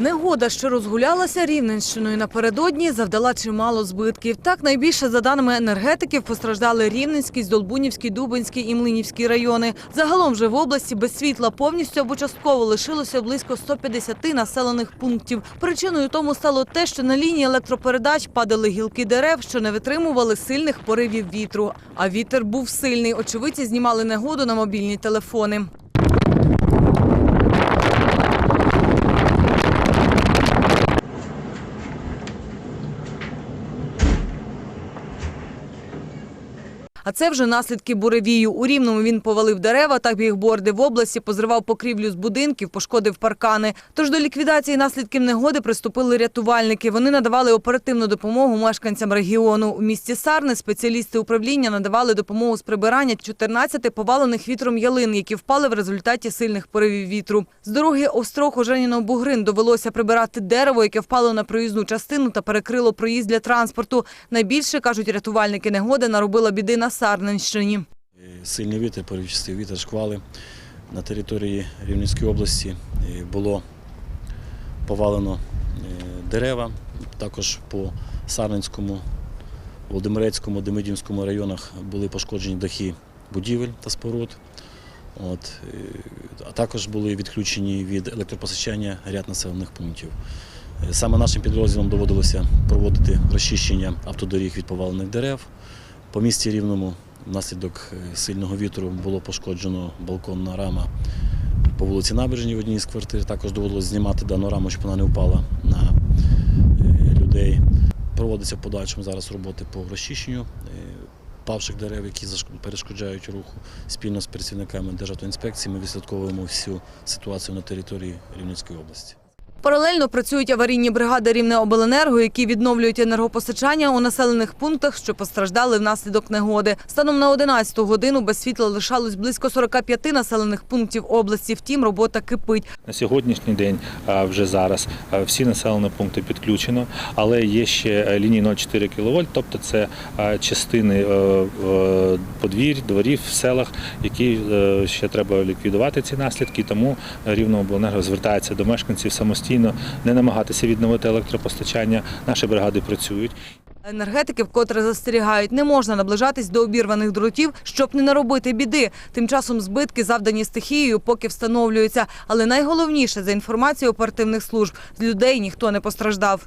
Негода, що розгулялася Рівненщиною напередодні, завдала чимало збитків. Так, найбільше, за даними енергетиків, постраждали Рівненський, Здолбунівський, Дубинський і Млинівський райони. Загалом же в області без світла повністю або частково лишилося близько 150 населених пунктів. Причиною тому стало те, що на лінії електропередач падали гілки дерев, що не витримували сильних поривів вітру. А вітер був сильний. Очевидці знімали негоду на мобільні телефони. А це вже наслідки буревію. У Рівному він повалив дерева та бігборди. В області позривав покрівлю з будинків, пошкодив паркани. Тож до ліквідації наслідків негоди приступили рятувальники. Вони надавали оперативну допомогу мешканцям регіону. У місті Сарни спеціалісти управління надавали допомогу з прибирання 14 повалених вітром ялин, які впали в результаті сильних поривів вітру. З дороги Острог Оженіно Бугрин довелося прибирати дерево, яке впало на проїзну частину та перекрило проїзд для транспорту. Найбільше кажуть рятувальники негоди наробила біди на Сарненщині. Е, Сильний вітер, поривчастий вітер, шквали. На території Рівненської області е, було повалено е, дерева. Також по Сарненському, Володимирецькому, Демидівському районах були пошкоджені дахи будівель та споруд. От, а також були відключені від електропостачання ряд населених пунктів. Саме нашим підрозділам доводилося проводити розчищення автодоріг від повалених дерев. По місті Рівному внаслідок е, сильного вітру було пошкоджено балконна рама по вулиці Набережній в одній з квартир. Також доводилось знімати дану раму, щоб вона не впала на е, людей. Проводиться в подальшому зараз роботи по розчищенню е, павших дерев, які перешкоджають руху. Спільно з працівниками Державтоінспекції ми відслідковуємо всю ситуацію на території Рівненської області. Паралельно працюють аварійні бригади Рівнеобленерго, які відновлюють енергопостачання у населених пунктах, що постраждали внаслідок негоди. Станом на 11 годину без світла лишалось близько 45 населених пунктів області. Втім, робота кипить. На сьогоднішній день, вже зараз, всі населені пункти підключено, але є ще е, лінії 0,4 кВт, тобто це частини е, е, подвір'я, дворів в селах, які ще треба ліквідувати ці наслідки. Тому Рівнеобленерго звертається до мешканців самостійно не намагатися відновити електропостачання. Наші бригади працюють. Енергетики вкотре застерігають, не можна наближатись до обірваних дротів, щоб не наробити біди. Тим часом збитки, завдані стихією, поки встановлюються. Але найголовніше, за інформацією оперативних служб, з людей ніхто не постраждав.